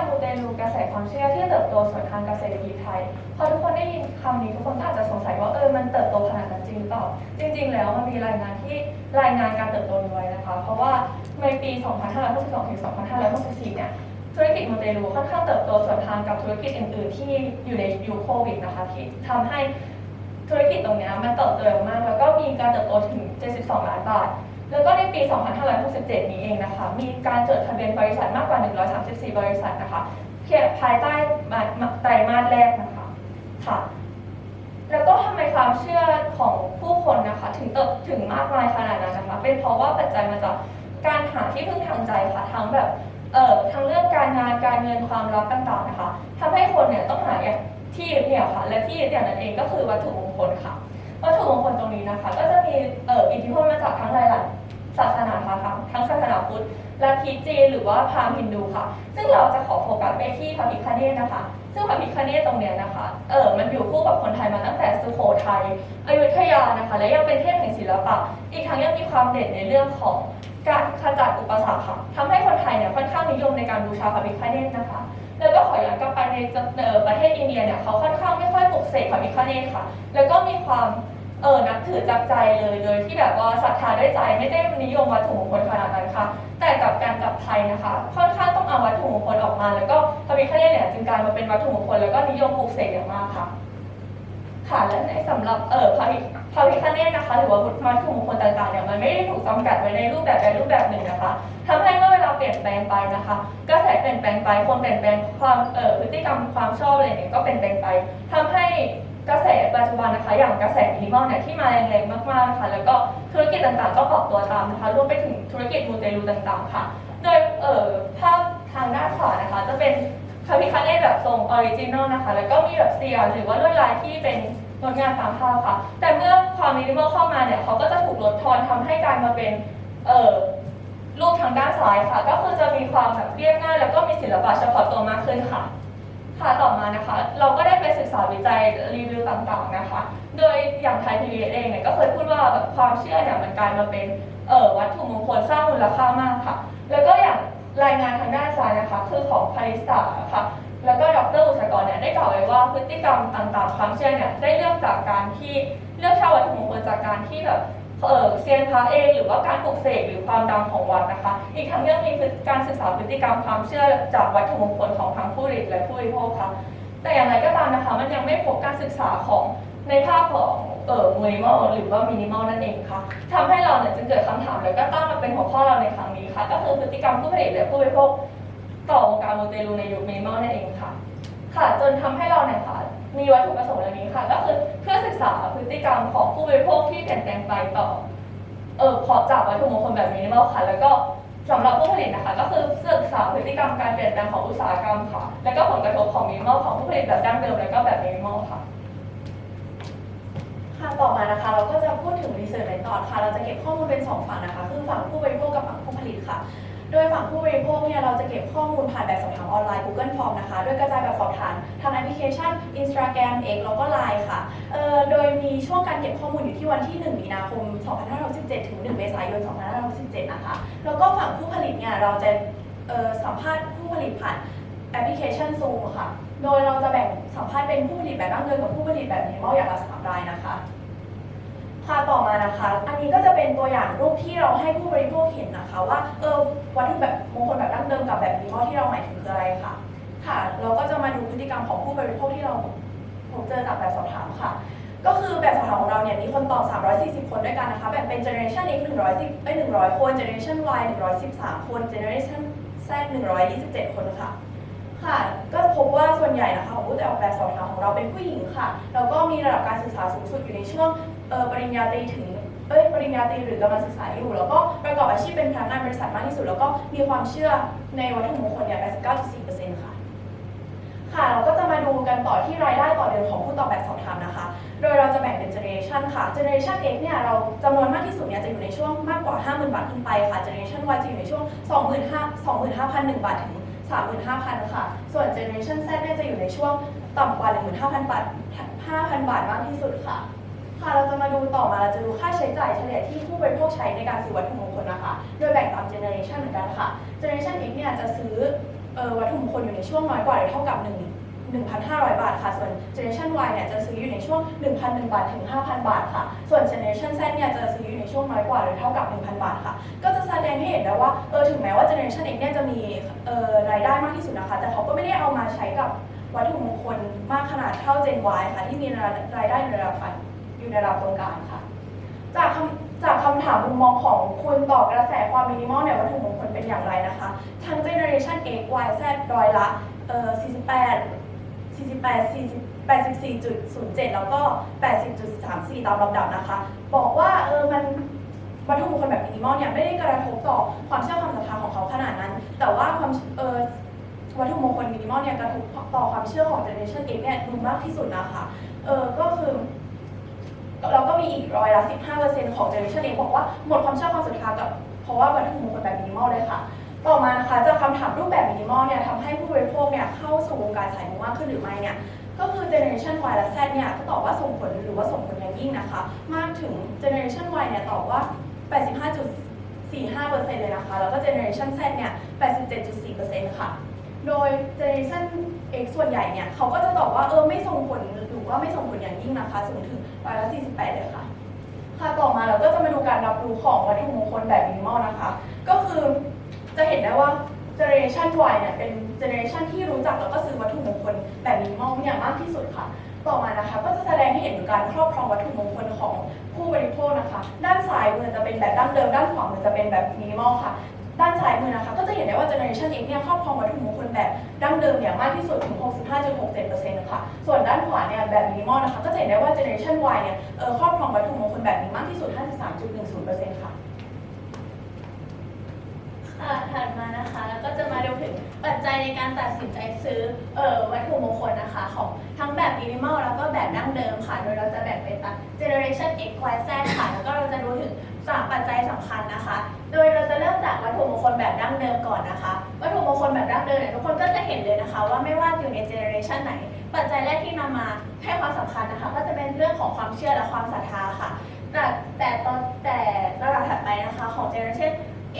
มมูเตลูกระแสความเชื่อที่เติบโตสวนทางเกษตรกิจไทย พอทุกคนได้ยินคำนี้ทุกคนก็อาจจะสงสัยว่าเออมันเติบโตขนาดนั้นจริงหรือเปล่าจริง ๆ แล้วมันมีรายงานที่รายงานการเติบโตนี้ไว้นะคะ เพราะว่าในปี 2562ถึง2564 เนี่ยธุรกิจมูเตลูค่อนข้างเติบโตสวนทางกับธุรกิจอื่น ๆ ที่อยู่ในยุคโควิดนะคะที่ทำให้ธุรกิจตรงนี้มันเติบโตเร็วมาก แล้วก็มีการเติบโตถึง 72 ล้านบาท แล้วก็ในปี 2567 นี้เองนะคะ มีการจดทะเบียนบริษัทมากกว่า 134 บริษัทนะคะเพียภายใต้ไตรมาสแรกนะคะ ค่ะ แล้วก็ทำไมความเชื่อของผู้คนนะคะ ถึงเติบถึงมากมายขนาดนั้นนะคะ เป็นเพราะว่าปัจจัยมาจากการหาที่พึ่งทางใจค่ะ ทั้งแบบ เอ่อ ทั้งเรื่องการงานการเงินความรักต่างๆนะคะทำให้คนเนี่ยต้องหาที่เหนี่ยค่ะ และที่ยึดเหนี่ยนั่นเองก็คือวัตถุมงคลค่ะ วัตถุมงคลตรงนี้นะคะ ก็จะมี เอ่อ อิทธิพลมาจากทั้งหลายๆ ศาสนาค่ะทั้งศาสนาพุทธลัทธิจีนหรือว่าพราหมณ์ฮินดูค่ะ ซึ่งเราจะขอโฟกัสไปที่พระพิฆเนศนะคะ ซึ่งพระพิฆเนศตรงเนี้ยนะคะ เออมันอยู่คู่กับคนไทยมาตั้งแต่สุโขทัยอยุธยานะคะ และยังเป็นเทพแห่งศิลปะ อีกทั้งยังมีความเด่นในเรื่องของการขจัดอุปสรรคค่ะทำให้คนไทยเนี่ยค่อนข้างนิยมในการบูชาพระพิฆเนศนะคะ แล้วก็ขอย้อนกลับไปในเออประเทศอินเดียเนี่ยเขาค่อนข้างไม่ค่อยปลุกเสกพระพิฆเนศค่ะ แล้วก็มีความ เออนับถือจากใจเลยโดยที่แบบว่าศรัทธาด้วยใจไม่ได้นิยมวัตถุมงคลขนาดนั้นค่ะ แต่กับการกลับไทยนะคะ ค่อนข้างต้องเอาวัตถุมงคลออกมา แล้วก็พระพิฆเนศเนี่ยจึงกลายมาเป็นวัตถุมงคลแล้วก็นิยมปลุกเสกอย่างมากค่ะ ค่ะและในสำหรับเออพระพิพระพิฆเนศนะคะ หรือว่าวัตถุมงคลต่างๆเนี่ยมันไม่ได้ถูกจำกัดไว้ในรูปแบบใดรูปแบบหนึ่งนะคะทำให้เมื่อเวลาเปลี่ยนแปลงไปนะคะกระแสเปลี่ยนแปลงไปคนเปลี่ยนแปลงความเอ่อพฤติกรรมความชอบอะไรเนี่ยก็เปลี่ยนแปลงไปทำให้ กระแสปัจจุบันนะคะอย่างกระแสมินิมอลเนี่ยที่มาแรงๆมากๆค่ะแล้วก็ธุรกิจต่างๆ ก็ปรับตัวตามนะคะรวมไปถึงธุรกิจมูเตลูต่างๆ ค่ะ โดยเอ่อภาพทางด้านขวานะคะ จะเป็นพระพิฆเนศแบบทรงออริจินอลนะคะแล้วก็มีแบบเสียหรือว่าลวดลายที่เป็นงดงามตามภาพค่ะ แต่เมื่อความมินิมอลเข้ามาเนี่ยเขาก็จะถูกลดทอนทำให้กลายมาเป็นเอ่อรูปทางด้านซ้ายค่ะ ก็คือจะมีความแบบเรียบง่ายแล้วก็มีศิลปะเฉพาะตัวมากขึ้นค่ะ ค่ะต่อมานะคะ เราก็ได้ไปศึกษาวิจัยรีวิวต่างๆนะคะ โดยอย่างไทยพีวีเองเนี่ยก็เคยพูดว่าแบบความเชื่อเนี่ยมันกลายมาเป็นเอ่อวัตถุมงคลสร้างมูลค่ามากค่ะ แล้วก็อย่างรายงานทางด้านซ้ายนะคะ คือของพาริสตาค่ะแล้วก็ดรอุชกรเนี่ยได้กล่าวไว้ว่าพฤติกรรมต่างๆ ความเชื่อเนี่ยได้เลือกจากการที่เลือกเช่าวัตถุมงคลจากการที่แบบ เออเซียนพระเองหรือว่าการปลุกเสกหรือความดังของวัดนะคะ อีกทั้งยังมีการศึกษาพฤติกรรมความเชื่อจากวัตถุมงคลของทั้งผู้ผลิตและผู้บริโภคค่ะแต่อย่างไรก็ตามนะคะ มันยังไม่พบการศึกษาของในภาพของเอ่อมินิมอลหรือว่ามินิมอลนั่นเองค่ะทำให้เราเนี่ยจึงเกิดคำถามแล้วก็ตั้งมาเป็นหัวข้อเราในครั้งนี้ค่ะ ก็คือพฤติกรรมผู้ผลิตและผู้บริโภคต่อวงการโมเตลูในยุคมินิมอลนั่นเองค่ะ ค่ะจนทำให้เราเนี่ยค่ะ มีวัตถุประสงค์อย่างนี้ค่ะ ก็คือเพื่อศึกษาพฤติกรรมของผู้บริโภคที่เปลี่ยนแปลงไปต่อเออขอจากวัตถุมงคลแบบมินิมอลค่ะ แล้วก็สำหรับผู้ผลิตนะคะ ก็คือศึกษาพฤติกรรมการเปลี่ยนแปลงของอุตสาหกรรมค่ะ แล้วก็ผลกระทบของมินิมอลของผู้ผลิตแบบดั้งเดิมแล้วก็แบบมินิมอลค่ะค่ะต่อมานะคะ เราก็จะพูดถึงรีเสิร์ชในตอนค่ะ เราจะเก็บข้อมูลเป็นสองฝั่งนะคะ คือฝั่งผู้บริโภคกับฝั่งผู้ผลิตค่ะ โดยฝั่งผู้บริโภคเนี่ยเราจะเก็บข้อมูลผ่านแบบสอบถามออนไลน์ Google Form นะคะ โดยกระจายแบบสอบถามทางแอปพลิเคชัน Instagram X แล้วก็ Line ค่ะเอ่อโดยมีช่วงการเก็บข้อมูลอยู่ที่วันที่ 1 มีนาคม 2567 ถึง 1 เมษายน 2567 นะคะ แล้วก็ฝั่งผู้ผลิตเนี่ยเราจะสัมภาษณ์ผู้ผลิตผ่านแอปพลิเคชัน Zoom ค่ะ โดยเราจะแบ่งสัมภาษณ์เป็นผู้ผลิตแบบดั้งเดิมกับผู้ผลิตแบบมินิมอลอย่างละสามรายนะคะ ค่ะต่อมานะคะ อันนี้ก็จะเป็นตัวอย่างรูปที่เราให้ผู้บริโภคเห็นนะคะ ว่าเออวัตถุแบบมงคลแบบดั้งเดิมกับแบบมินิมอลที่เราหมายถึงคืออะไรค่ะ ค่ะ เราก็จะมาดูพฤติกรรมของผู้บริโภคที่เราพบเจอจากแบบสอบถามค่ะ ก็คือแบบสอบถามของเราเนี่ยมีคนตอบ 340 คนด้วยกันนะคะแบ่งเป็น generation X 110เอ้ย100 คน generation Y 113 คน generation Z 127 คนค่ะค่ะ ก็พบว่าส่วนใหญ่นะคะของผู้แต่ออกแบบสอบถามของเราเป็นผู้หญิงค่ะ แล้วก็มีระดับการศึกษาสูงสุดอยู่ในช่วง เออปริญญาตรีถึงเอ้ยปริญญาตรีหรือกำลังศึกษาอยู่ แล้วก็ประกอบอาชีพเป็นพนักงานบริษัทมากที่สุด แล้วก็มีความเชื่อในวัตถุมงคลเนี่ย89.4%ค่ะ ค่ะ เราก็จะมาดูกันต่อที่รายได้ต่อเดือนของผู้ตอบแบบสอบถามนะคะ โดยเราจะแบ่งเป็น generation ค่ะ generation X เนี่ยเราจำนวนมากที่สุดเนี่ยจะอยู่ในช่วงมากกว่า 50,000 บาทขึ้นไปค่ะ generation Y จะอยู่ในช่วง 25,000 25,001 บาทถึง 35,000 ค่ะ ส่วน generation Z เนี่ยจะอยู่ในช่วงต่ำกว่า 15,000 บาท 5,000 บาทมากที่สุดค่ะ ค่ะเราจะมาดูต่อมาเราจะดูค่าใช้จ่ายเฉลี่ยที่ผู้บริโภคใช้ในการซื้อวัตถุมงคลนะคะ โดยแบ่งตาม generation เหมือนกันค่ะ generation X เนี่ยจะซื้อวัตถุมงคลอยู่ในช่วงน้อยกว่าหรือเท่ากับ 1 1,500 บาทค่ะ ส่วน Generation Y เนี่ยจะซื้ออยู่ในช่วง 1,001 บาทถึง 5,000 บาทค่ะ ส่วน Generation Z เนี่ยจะซื้ออยู่ในช่วงน้อยกว่าหรือเท่ากับ 1,000 บาทค่ะ ก็จะแสดงให้เห็นได้ว่าเออถึงแม้ว่า Generation X เนี่ยจะมีเอ่อรายได้มากที่สุดนะคะ แต่เขาก็ไม่ได้เอามาใช้กับวัตถุมงคลมากขนาดเท่า Gen Y ค่ะที่มีรายได้ในระดับ อยู่ในระดับตรงกลางค่ะ จากคำจากคำถามมุมมองของคุณต่อกระแสความมินิมอลในวัตถุมงคลเป็นอย่างไรนะคะ ทั้ง Generation X Y Z ร้อยละเอ่อ48 48 40 84.07 แล้วก็ 80.34 ตามลำดับนะคะ บอกว่าเออมันวัตถุมงคลแบบมินิมอลเนี่ยไม่ได้กระทบต่อความเชื่อความศรัทธาของเขาขนาดนั้น แต่ว่าความเออวัตถุมงคลมินิมอลเนี่ยกระทบต่อความเชื่อของ Generation X เนี่ยดูมากที่สุดนะคะเออก็คือ เราก็มีอีกร้อยละ 15%ของ Generation X บอกว่าหมดความเชื่อความศรัทธากับเพราะว่าวัตถุมงคลแบบมินิมอลเลยค่ะ ต่อมานะคะจากคำถามรูปแบบมินิมอลเนี่ยทำให้ผู้บริโภคเนี่ยเข้าสู่วงการสายมูมากขึ้นหรือไม่เนี่ยก็คือ Generation Y และ Z เนี่ยก็ตอบว่าส่งผลหรือว่าส่งผลอย่างยิ่งนะคะ มากถึง Generation Y เนี่ยตอบว่า 85.45%เลยนะคะ แล้วก็ Generation Z เนี่ย 87.4%ค่ะ โดย Generation X ส่วนใหญ่เนี่ยเขาก็จะตอบว่าเออไม่ส่งผลหรือว่าไม่ส่งผลอย่างยิ่งนะคะสูงถึง ร้อยละ48เลยค่ะ ค่ะต่อมาเราก็จะมาดูการรับรู้ของวัตถุมงคลแบบมินิมอลนะคะ ก็คือจะเห็นได้ว่า Generation Y เนี่ยเป็น Generation ที่รู้จักแล้วก็ซื้อวัตถุมงคลแบบมินิมอลอย่างมากที่สุดค่ะ ต่อมานะคะ ก็จะแสดงให้เห็นถึงการครอบครองวัตถุมงคลของผู้บริโภคนะคะ ด้านซ้ายมือจะเป็นแบบดั้งเดิม ด้านขวามือจะเป็นแบบมินิมอลค่ะ ด้านซ้ายมือนะคะ ก็จะเห็นได้ว่า Generation X เนี่ยครอบครองวัตถุมงคลแบบดั้งเดิมเนี่ยมากที่สุดถึง 65.67%ค่ะส่วนด้านขวาเนี่ยแบบมินิมอลนะคะก็จะเห็นได้ว่า Generation Y เนี่ยเออครอบครองวัตถุมงคลแบบนี้มากที่สุด 53.10%ค่ะค่ะถัดมานะคะแล้วก็จะมาดูถึงปัจจัยในการตัดสินใจซื้อเอ่อวัตถุมงคลนะคะของทั้งแบบมินิมอลแล้วก็แบบดั้งเดิมค่ะ โดยเราจะแบ่งเป็นตาม generation x y z ค่ะ แล้วก็เราจะดูถึง สามปัจจัยสำคัญนะคะ โดยเราจะเริ่มจากวัตถุมงคลแบบดั้งเดิมก่อนนะคะ วัตถุมงคลแบบดั้งเดิมเนี่ยทุกคนก็จะเห็นเลยนะคะ ว่าไม่ว่าอยู่ในเจเนเรชันไหน ปัจจัยแรกที่นำมาให้ความสำคัญนะคะ ก็จะเป็นเรื่องของความเชื่อและความศรัทธาค่ะ แต่แต่ตอนแต่ระดับถัดไปนะคะ ของ generation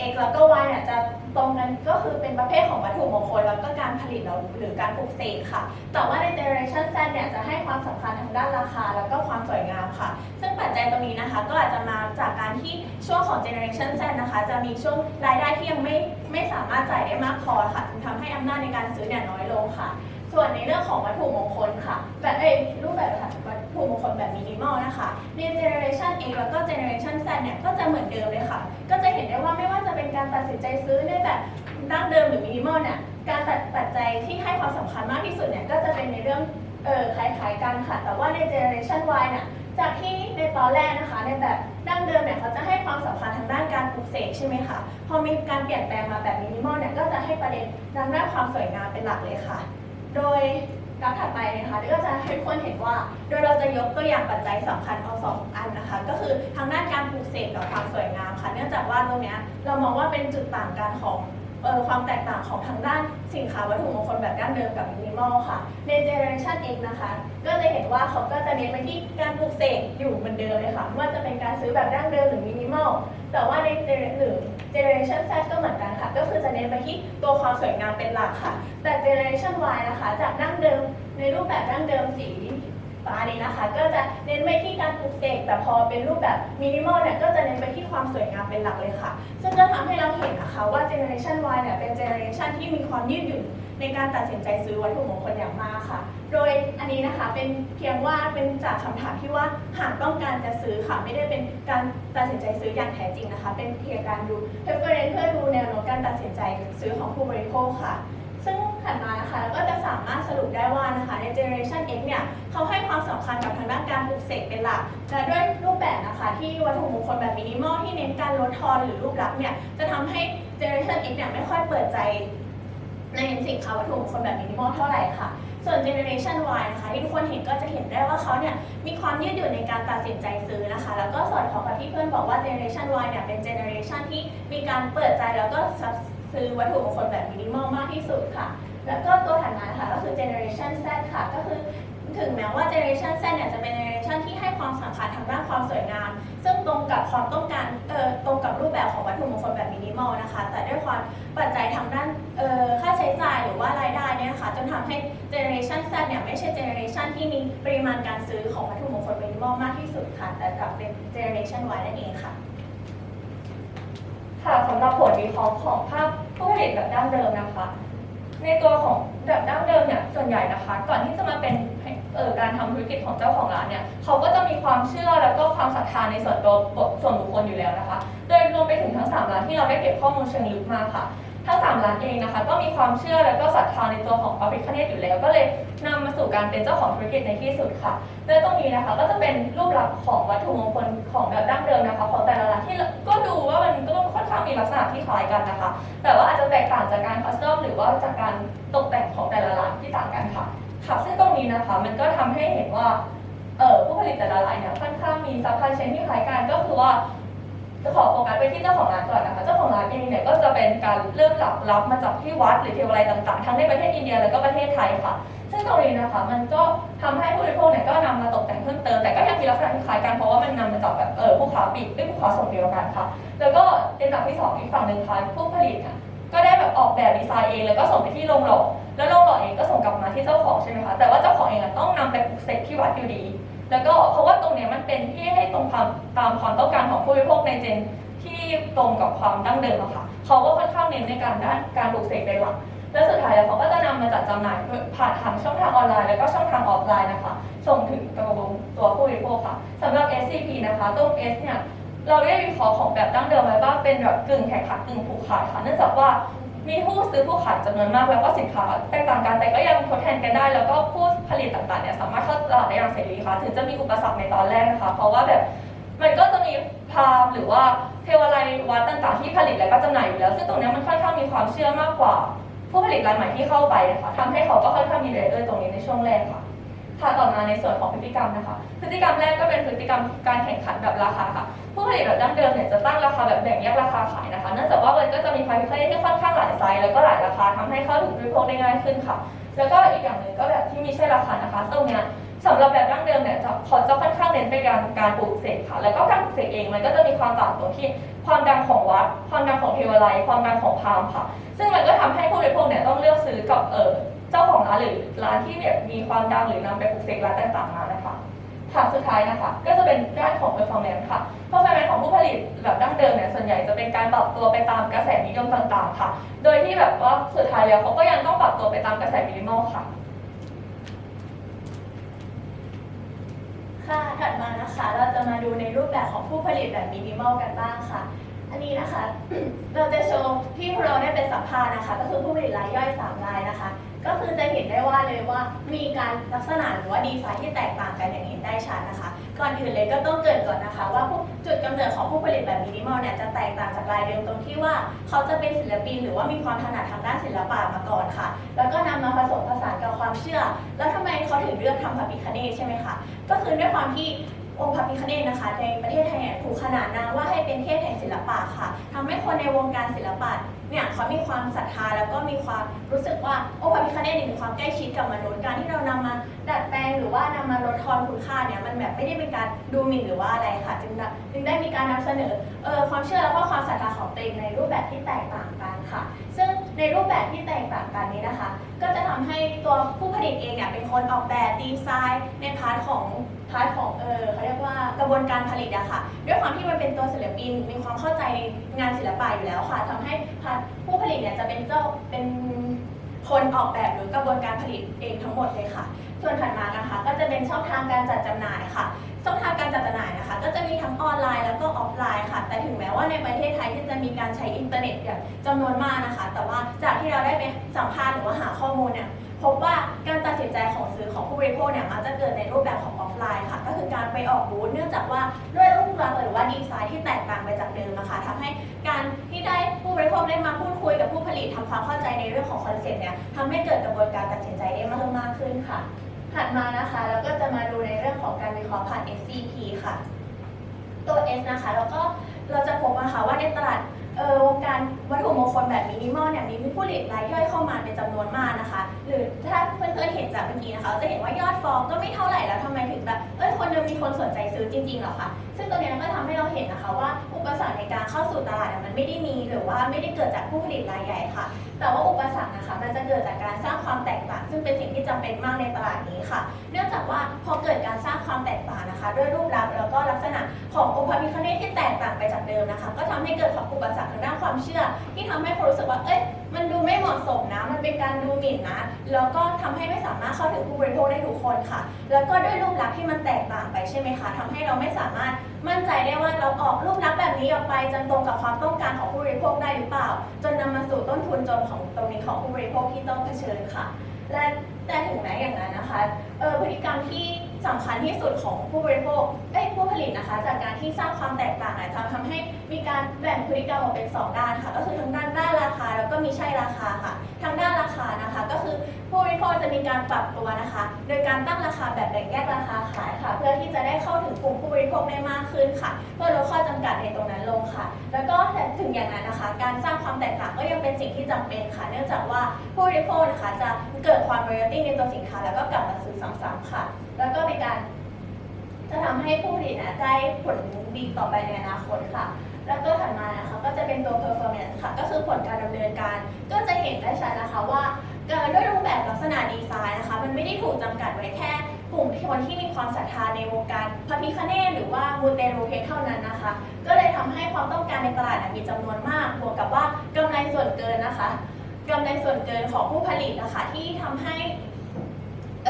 X แล้วก็ Y เนี่ยจะ ตรงนั้นก็คือเป็นประเภทของวัตถุมงคลแล้วก็การผลิตหรือการปลูกเสกค่ะ แต่ว่าใน generation Z เนี่ยจะให้ความสำคัญทางด้านราคา แล้วก็ความสวยงามค่ะ ซึ่งปัจจัยตรงนี้นะคะ ก็อาจจะมาจากการที่ช่วงของ generation Z นะคะ จะมีช่วงรายได้ที่ยังไม่ไม่สามารถจ่ายได้มากพอค่ะจึงทำให้อำนาจในการซื้อเนี่ยน้อยลงค่ะ ส่วนในเรื่องของวัตถุมงคลค่ะ แบบเอ้รูปแบบค่ะวัตถุมงคลแบบมินิมอลนะคะใน generation X แล้วก็ generation Z เนี่ยก็จะเหมือนเดิมเลยค่ะ ก็จะเห็นได้ว่าไม่ว่าจะเป็นการตัดสินใจซื้อในแบบดั้งเดิมหรือมินิมอลเนี่ยการตัดปัจจัยที่ให้ความสำคัญมากที่สุดเนี่ยก็จะเป็นในเรื่องเออคล้ายๆกันค่ะ แต่ว่าใน generation Y เนี่ยจากที่ในตอนแรกนะคะในแบบดั้งเดิมเนี่ยเขาจะให้ความสำคัญทางด้านการปลูกเสกใช่ไหมคะพอมีการเปลี่ยนแปลงมาแบบมินิมอลเนี่ยก็จะให้ประเด็นทางด้านความสวยงามเป็นหลักเลยค่ะ โดยกราฟถัดไปนะคะก็จะให้ทุกคนเห็นว่า โดยเราจะยกตัวอย่างปัจจัยสำคัญเอาสองอันนะคะ ก็คือทางด้านการปลูกเสกกับความสวยงามค่ะ เนื่องจากว่าตรงนี้เรามองว่าเป็นจุดต่างกันของออความแตกต่างของทางด้านสินค้าวัตถุมงคลแบบดั้งเดิมกับมินิมอลค่ะ ใน generation X นะคะ ก็จะเห็นว่าเขาก็จะเน้นไปที่การปลูกเสกอยู่เหมือนเดิมเลยค่ะไม่ว่าจะเป็นการซื้อแบบดั้งเดิมหรือมินิมอลแต่ว่าใน gener- หรือ generation Z ก็เหมือนกันค่ะ ก็คือจะเน้นไปที่ตัวความสวยงามเป็นหลักค่ะ แต่เจเนอเรชัน Y นะคะ จากดั้งเดิมในรูปแบบดั้งเดิมสี ฟ้านี้นะคะ ก็จะเน้นไปที่การปลูกเสกแต่พอเป็นรูปแบบมินิมอลเนี่ยก็จะเน้นไปที่ความสวยงามเป็นหลักเลยค่ะ ซึ่งก็ทำให้เราเห็นนะคะว่า generation Y เนี่ยเป็น generation ที่มีความยืดหยุ่นในการตัดสินใจซื้อวัตถุมงคลอย่างมากค่ะ โดยอันนี้นะคะเป็นเพียงว่าเป็นจากคำถามที่ว่าหากต้องการจะซื้อค่ะ ไม่ได้เป็นการตัดสินใจซื้ออย่างแท้จริงนะคะ เป็นเพียงการดู preference เพื่อดูแนวโน้มการตัดสินใจซื้อของผู้บริโภคค่ะ ซึ่งถัดมานะคะเราก็จะสามารถสรุปได้ว่านะคะใน generation X เนี่ยเขาให้ความสำคัญกับทางด้านการปลูกเสกเป็นหลักและด้วยรูปแบบนะคะที่วัตถุมงคลแบบมินิมอลที่เน้นการลดทอนหรือรูปลักษณ์เนี่ยจะทำให้ generation X เนี่ยไม่ค่อยเปิดใจในสินค้าวัตถุมงคลแบบมินิมอลเท่าไหร่ค่ะ ส่วน generation Y นะคะที่ทุกคนเห็นก็จะเห็นได้ว่าเขาเนี่ยมีความยืดหยุ่นในการตัดสินใจซื้อนะคะ แล้วก็สอดคล้องกับที่เพื่อนบอกว่า generation Y เนี่ยเป็น generation ที่มีการเปิดใจแล้วก็ ซื้อวัตถุมงคลแบบมินิมอลมากที่สุดค่ะ แล้วก็ตัวถัดมาค่ะก็คือ generation Z ค่ะ ก็คือถึงแม้ว่า generation Z เนี่ยจะเป็น generation ที่ให้ความสำคัญทางด้านความสวยงาม ซึ่งตรงกับความต้องการเอ่อตรงกับรูปแบบของวัตถุมงคลแบบมินิมอลนะคะ แต่ด้วยความปัจจัยทางด้านเอ่อค่าใช้จ่ายหรือว่ารายได้นี่ค่ะจนทำให้เจเนอเรชัน Z เนี่ยไม่ใช่เจเนอเรชันที่มีปริมาณการซื้อของวัตถุมงคลมินิมอลมากที่สุดค่ะ แต่กลับเป็นเจเนอเรชัน Y นั่นเองค่ะ ค่ะสำหรับผลวิเคราะห์ของภาพผู้ผลิตแบบดั้งเดิมนะคะ ในตัวของแบบดั้งเดิมเนี่ยส่วนใหญ่นะคะ ก่อนที่จะมาเป็นเอ่อการทำธุรกิจของเจ้าของร้านเนี่ยเขาก็จะมีความเชื่อแล้วก็ความศรัทธาในส่วนตัวส่วนบุคคลอยู่แล้วนะคะ โดยรวมไปถึงทั้งสามร้านที่เราได้เก็บข้อมูลเชิงลึกมาค่ะ ทั้งสามร้านเองนะคะ ก็มีความเชื่อแล้วก็ศรัทธาในตัวของพระพิฆเนศอยู่แล้ว ก็เลยนำมาสู่การเป็นเจ้าของธุรกิจในที่สุดค่ะโดยตรงนี้นะคะก็จะเป็นรูปลักษณ์ของวัตถุมงคลของแบบดั้งเดิมนะคะของ ล้ายกันนะคะ แต่ว่าอาจจะแตกต่างจากการคัสตอมหรือว่าจากการตกแต่งของแต่ละร้านที่ต่างกันค่ะค่ะซึ่งตรงนี้นะคะ มันก็ทำให้เห็นว่าเออผู้ผลิตแต่ละรายเนี่ยค่อนข้างมีซัพพลายเชนที่คล้ายกันก็คือว่าจะขอโฟกัสไปที่เจ้าของร้านก่อนนะคะเจ้าของร้านเองเนี่ยก็จะเป็นการเริ่มรับรับมาจากที่วัดหรือเทวาลัยต่างๆ ทั้งในประเทศอินเดียแล้วก็ประเทศไทยค่ะ่งตรงนี้นะคะ มันก็ทำให้ผู้บริโภคเนี่ยก็นำมาตกแต่งเพิ่มเติม แต่ก็ยังมีลักษณะที่คล้ายกัน เพราะว่ามันนำมาจากแบบเออผู้ค้าปลีกหรือผู้ค้าส่งเดียวกันค่ะ แล้วก็ในแบบที่สองอีกฝั่งหนึ่งค่ะผู้ผลิตก็ได้แบบออกแบบดีไซน์เองแล้วก็ส่งไปที่โรงหล่อแล้วโรงหล่อเองก็ส่งกลับมาที่เจ้าของใช่ไหมคะแต่ว่าเจ้าของเองต้องนำไปปลุกเสกที่วัดอยู่ดี แล้วก็เพราะว่าตรงเนี้ยมันเป็นที่ให้ตรงความตามความต้องการของผู้บริโภคในเจนที่ตรงกับความดั้งเดิมอะค่ะเขาก็ค่อนข้างเน้นในการด้านการปลูกเสกเป็นหลัก และสุดท้ายแล้วเขาก็จะนำมาจัดจำหน่ายผ่านทางช่องทางออนไลน์แล้วก็ช่องทางออฟไลน์นะคะ ส่งถึงกระบวนตัวผู้บริโภคค่ะสำหรับ SCP นะคะตรง S เนี่ยเราได้วิเคราะห์ของแบบดั้งเดิมไว้ว่าเป็นแบบกึ่งแข่งขันกึ่งผูกขาดค่ะเนื่องจากว่ามีผู้ซื้อผู้ขายจำนวนมากแล้วก็สินค้าแตกต่างกันแต่ก็ยังทดแทนกันได้ แล้วก็ผู้ผลิตต่างๆเนี่ยสามารถเข้าตลาดได้อย่างเสรีค่ะถึงจะมีอุปสรรคในตอนแรกนะคะ เพราะว่าแบบมันก็จะมีพราหมณ์หรือว่าเทวาลัยวัดต่างๆที่ผลิตและก็จำหน่ายอยู่แล้ว ซึ่งตรงนี้มันค่อนข้างมีความเชื่อมากกว่า ผู้ผลิตรายใหม่ที่เข้าไปนะคะทำให้เขาก็ค่อนข้างมีเรเดอร์ตรงนี้ในช่วงแรกค่ะค่ะต่อมาในส่วนของพฤติกรรมนะคะ พฤติกรรมแรกก็เป็นพฤติกรรมการแข่งขันแบบราคาค่ะ ผู้ผลิตแบบดั้งเดิมเนี่ยจะตั้งราคาแบบแบ่งแยกราคาขายนะคะ เนื่องจากว่ามันก็จะมีไฟพิเศษที่ค่อนข้างหลายไซส์แล้วก็หลายราคาทำให้เข้าถึงผู้บริโภคได้ง่ายขึ้นค่ะ แล้วก็อีกอย่างหนึ่งก็แบบที่ม่ใช่ราคานะคะ ตรงเนี้ยสำหรับแบบดั้งเดิมเนี่ยจะเขาจะค่อนข้างเน้นไปการการปลูกเสกค่ะ แล้วก็การปลูกเสกเองมันก็จะมีความต่างตรงที่ ความดังของวัด ความดังของเทวาลัยความดังของพรามค่ะ ซึ่งมันก็ทำให้ผู้บริโภคเนี่ยต้องเลือกซื้อกับเออเจ้าของร้านหรือร้านที่แบบมีความดังหรือนำไปปลูกเสกร้านต่างๆมานะคะค่ะสุดท้ายนะคะ ก็จะเป็นด้านของ performance ค่ะ performance ของผู้ผลิตแบบดั้งเดิมเนี่ยส่วนใหญ่จะเป็นการปรับตัวไปตามกระแสนิยมต่างๆ ค่ะ โดยที่แบบว่าสุดท้ายแล้วเขาก็ยังต้องปรับตัวไปตามกระแสมินิมอลค่ะ ค่ะ ถัดมานะคะ เราจะมาดูในรูปแบบของผู้ผลิตแบบมินิมอลกันบ้างค่ะ อันนี้นะคะ เราจะโชว์ที่เราได้เป็นสัมภาษณ์นะคะ ก็คือผู้ผลิตรายย่อย3รายนะคะ ก็คือจะเห็น ได้ว่าเลยว่ามีการลักษณะหรือว่าดีไซน์ที่แตกต่างกันอย่างเห็นได้ชัดนะคะ ก่อนอื่นเลยก็ต้องเกินก่อนนะคะ ว่าจุดกำเนิดของผู้ผลิตแบบมินิมอลเนี่ยจะแตกต่างจากรายเดิมตรงที่ว่า เขาจะเป็นศิลปิน หรือว่ามีความถนัดทางด้านศิลปะมาก่อนค่ะ แล้วก็นำมาผสมผสานกับความเชื่อ แล้วทำไมเขาถึงเลือกทำพระพิคเนตใช่ไหมคะก็คือด้วยความที่องค์พระพิฆเนศนะคะ ในประเทศไทยเนี่ยถูกขนานนามว่าให้เป็นเทพแห่งศิลปะค่ะทำให้คนในวงการศิลปะ เนี่ยเขามีความศรัทธาแล้วก็มีความรู้สึกว่าโองค์พระพิฆเนศเนี่ยมีความใกล้ชิดกับมนุษย์การที่เรานำมาดัดแปลงหรือว่านำมาลดทอนคุณค่าเนี่ยมันแบบไม่ได้เป็นการดูหมิ่นหรือว่าอะไรค่ะ จึงได้จึงได้มีการนำเสนอเออความเชื่อแล้วก็ความศรัทธาของตัวเองในรูปแบบที่แตกต่างกันค่ะ ซึ่งในรูปแบบที่แตกต่างกันนี้นะคะ ก็จะทำให้ตัวผู้ผลิตเองเนี่ยเป็นคนออกแบบดีไซน์ ในพาร์ทของ พาร์ทของเออเขาเรียกว่ากระบวนการผลิตอะค่ะ ด้วยความที่มันเป็นตัวศิลปินมีความเข้าใจในงานศิลปะอยู่แล้วค่ะทำให้ผู้ผลิตเนี่ยจะเป็นเจ้าเป็นคนออกแบบหรือกระบวนการผลิตเองทั้งหมดเลยค่ะ ส่วนถัดมานะคะ ก็จะเป็นช่องทางการจัดจำหน่ายค่ะ ช่องทางการจัดจำหน่ายนะคะ ก็จะมีทั้งออนไลน์แล้วก็ออฟไลน์ค่ะ แต่ถึงแม้ว่าในประเทศไทยที่จะมีการใช้อินเทอร์เน็ตอย่างจำนวนมากนะคะ แต่ว่าจากที่เราได้ไปสัมภาษณ์หรือว่าหาข้อมูลเนี่ย พบว่าการตัดสินใจของซื้อของผู้บริโภคเนี่ยมักจะเกิดในรูปแบบของออฟไลน์ค่ะ ก็คือการไปออกบูธเนื่องจากว่าด้วยรูปลักษณ์หรือว่าดีไซน์ที่แตกต่างไปจากเดิมนะคะทำให้การที่ได้ผู้บริโภคได้มาพูดคุยกับผู้ผลิตทำความเข้าใจในเรื่องของคอนเซ็ปต์เนี่ยทำให้เกิดกระบวนการตัดสินใจได้มากมากขึ้นค่ะถัดมานะคะเราก็จะมาดูในเรื่องของการวิเคราะห์ผ่าน SCP ค่ะ ตัว S นะคะแล้วก็เราจะพบนะคะว่าในตลาด ออวงการวัตถุมงคลแบบมินิมอลเนี่ยมีผู้ผลิตรายย่อยเข้ามาเป็นจำนวนมากนะคะ หรือถ้าเพื่อนๆเห็นจากเมื่อกี้นะคะจะเห็นว่ายอดฟอลก็ไม่เท่าไหร่แล้วทำไมถึงแบบเอ้คนเดิมมีคนสนใจซื้อจริงๆหรอคะซึ่งตัวนี้ก็ทำให้เราเห็นนะคะว่าอุปสรรคในการเข้าสู่ตลาดมันไม่ได้มีหรือว่าไม่ได้เกิดจากผู้ผลิตรายใหญ่ค่ะ แต่ว่าอุปสรรคนะคะมันจะเกิดจากการสร้างความแตกต่าง ซึ่งเป็นสิ่งที่จำเป็นมากในตลาดนี้ค่ะ เนื่องจากว่าพอเกิดการสร้างความแตกต่างนะคะ ด้วยรูปลักษณ์แล้วก็ลักษณะขององค์พระพิฆเนศที่แตกต่างไปจากเดิมนะคะ ก็ทำให้เกิดอุปสรรคทางด้านความเชื่อ ที่ทำให้คนรู้สึกว่า เอ้ย มันดูไม่เหมาะสมนะ มันเป็นการดูหมิ่นนะ แล้วก็ทำให้ไม่สามารถเข้าถึงผู้บริโภคได้ทุกคนค่ะ แล้วก็ด้วยรูปลักษณ์ที่มันแตกต่างไปใช่ไหมคะทำให้เราไม่สามารถมั่นใจได้ว่าเราออกรูปลักษณ์แบบนี้ออกไปจนตรงกับความต้องการของผู้บริโภคได้หรือเปล่า จนนำมาสู่ต้นทุนจนของตรงนี้ของผู้บริโภคที่ต้องเผชิญค่ะ และแต่ถึงแม้อย่างนั้นนะคะ เออพฤติกรรมที่ สำคัญที่สุดของผู้บริโภคเอ้ยผู้ผลิตนะคะ จากการที่สร้างความแตกต่างอาจจะทำให้มีการแบ่งพฤติกรรมออกเป็นสองด้านค่ะ ก็คือทางด้านด้านราคา แล้วก็มีใช่ราคาค่ะ ทางด้านราคานะคะ ก็คือผู้บริโภคจะมีการปรับตัวนะคะ โดยการตั้งราคาแบบแบ่งแยกราคาขายค่ะ เพื่อที่จะได้เข้าถึงกลุ่มผู้บริโภคได้มากขึ้นค่ะ เพื่อลดข้อจำกัดในตรงนั้นลงค่ะ แล้วก็ถึงอย่างนั้นนะคะ การสร้างความแตกต่างก็ยังเป็นสิ่งที่จำเป็นค่ะ เนื่องจากว่าผู้บริโภคนะคะจะเกิดความ loyalty ในตัวสินค้า แล้วก็กลับมาซื้อซ้ำๆค่ะ แล้วก็็นการ จะทำให้ผู้ผลิตนะได้ผลดีต่อไปในอนาคตค่ะ แล้วก็ถัดมานะคะก็จะเป็นตัว performance ค่ะ ก็คือผลการดำเนินการ ก็จะเห็นได้ชัดนะคะว่าด้วยรูปแบบลักษณะดีไซน์นะคะ มันไม่ได้ถูกจำกัดไว้แค่กลุ่มคนที่มีความศรัทธาในวงการพระพิฆเนศหรือว่ามูเตลูเพเท่านั้นนะคะ ก็เลยทำให้ความต้องการในตลาดน่ะมีจำนวนมากบวกกับว่ากำไรส่วนเกินนะคะกำไรส่วนเกินของผู้ผลิตนะคะที่ทำให้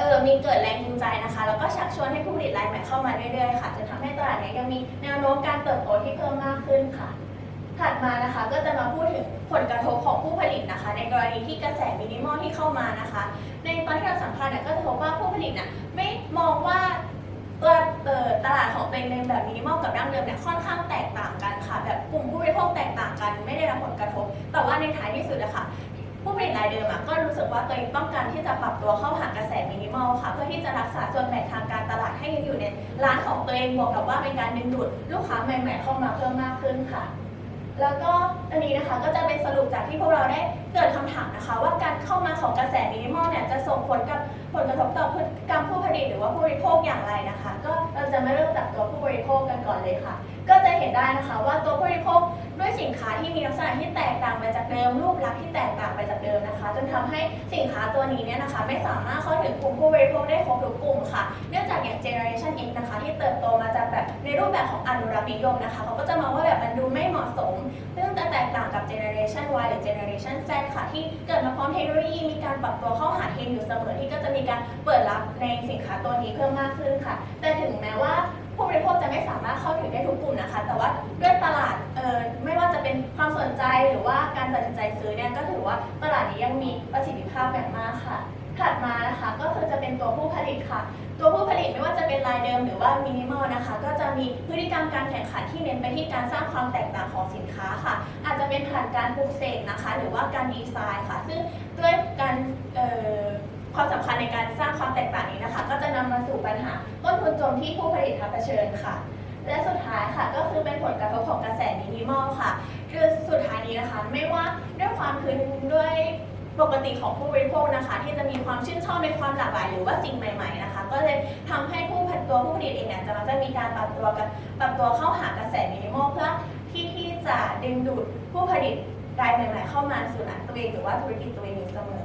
ออมีเกิดแรงจูงใจนะคะ แล้วก็ชักชวนให้ผู้ผลิตรายใหม่เข้ามาเรื่อยๆค่ะจนทำให้ตลาดนี้ยังมีแนวโน้มการเติบโตที่เพิ่มมากขึ้นค่ะ ถัดมานะคะก็จะมาพูดถึงผลกระทบของผู้ผลิตนะคะ ในกรณีที่กระแสมินิมอลที่เข้ามานะคะ ในตอนที่เราสัมภาษณ์เนี่ยก็จะพบว่าผู้ผลิตน่ะไม่มองว่าตัวตลาดของตัวเองในแบบมินิมอลกับดั้งเดิมเนี่ยค่อนข้างแตกต่างกันค่ะ แบบกลุ่มผู้บริโภคแตกต่างกัน ไม่ได้รับผลกระทบ แต่ว่าในท้ายที่สุดอะค่ะ ผู้ผลิตรายเดิมก็รู้สึกว่าตัวเองต้องการที่จะปรับตัวเข้าหากระแสมินิมอลค่ะ เพื่อที่จะรักษาส่วนแบ่งทางการตลาดให้ยังอยู่ในร้านของตัวเองบวกกับว่าเป็นการดึงดูดลูกค้าใหม่ ๆ เข้ามาเพิ่มมากขึ้นค่ะ แล้วก็อันนี้นะคะก็จะเป็นสรุปจากที่พวกเราได้เกิดคำถามนะคะ ว่าการเข้ามาของกระแสมินิมอลเนี่ยจะส่งผลกับผลกระทบต่อพฤติกรรมผู้ผลิตหรือว่าผู้บริโภคอย่างไรนะคะ ก็เราจะมาเริ่มจากตัวผู้บริโภคกันก่อนเลยค่ะ ก็จะเห็นได้นะคะว่าตัวผู้บริโภคด้วยสินค้าที่มีลักษณะที่แตกต่างไปจากเดิม รูปลักษณ์ที่แตกต่างไปจากเดิมนะคะ จนทำให้สินค้าตัวนี้เนี่ยนะคะ ไม่สามารถเข้าถึงกลุ่มผู้บริโภคได้ครบทุกกลุ่มค่ะ เนื่องจากอย่าง generation X นะคะ ที่เติบโตมาจากแบบในรูปแบบของอนุรักษ์นิยมนะคะเขาก็จะมองว่าแบบมันดูไม่เหมาะสม ซึ่งจะแตกต่างกับ generation Y หรือ generation Z ค่ะ ที่เกิดมาพร้อมเทคโนโลยีมีการปรับตัวเข้าหาเทรนด์อยู่เสมอที่ก็จะมีการเปิดรับในสินค้าตัวนี้เพิ่มมากขึ้นค่ะ แต่ถึงแม้ว่า ผู้บริโภคจะไม่สามารถเข้าถึงได้ทุกกลุ่มนะคะ แต่ว่าด้วยตลาดเอ่อไม่ว่าจะเป็นความสนใจหรือว่าการตัดสินใจซื้อเนี่ยก็ถือว่าตลาดนี้ยังมีประสิทธิภาพอย่างมากค่ะ ถัดมานะคะก็คือจะเป็นตัวผู้ผลิตค่ะ ตัวผู้ผลิตไม่ว่าจะเป็นรายเดิมหรือว่ามินิมอลนะคะ ก็จะมีพฤติกรรมการแข่งขันที่เน้นไปที่การสร้างความแตกต่างของสินค้าค่ะ อาจจะเป็นผ่านการปลูกเสกนะคะ หรือว่าการดีไซน์ค่ะ ซึ่งด้วยการเอ่อ ความสำคัญในการสร้างความแตกต่างนี้นะคะ ก็จะนำมาสู่ปัญหาต้นทุนจมที่ผู้ผลิตทับเผชิญค่ะ และสุดท้ายค่ะก็คือเป็นผลกระทบของกระแสมินิมอลค่ะ คือสุดท้ายนี้นะคะ ไม่ว่าด้วยความคืนด้วยปกติของผู้บริโภคนะคะ ที่จะมีความชื่นชอบในความหลากหลายหรือว่าสิ่งใหม่ ๆนะคะ ก็เลยทำให้ผู้ผลิตตัวผู้ผลิตเองเนี่ยจะมักจะมีการปรับตัวกันปรับตัวเข้าหากระแสมินิมอลเพื่อที่ที่จะดึงดูดผู้ผลิตรายใหม่ ๆ เข้ามาสู่ร้านตัวเองหรือว่าธุรกิจตัวเองอยู่เสมอ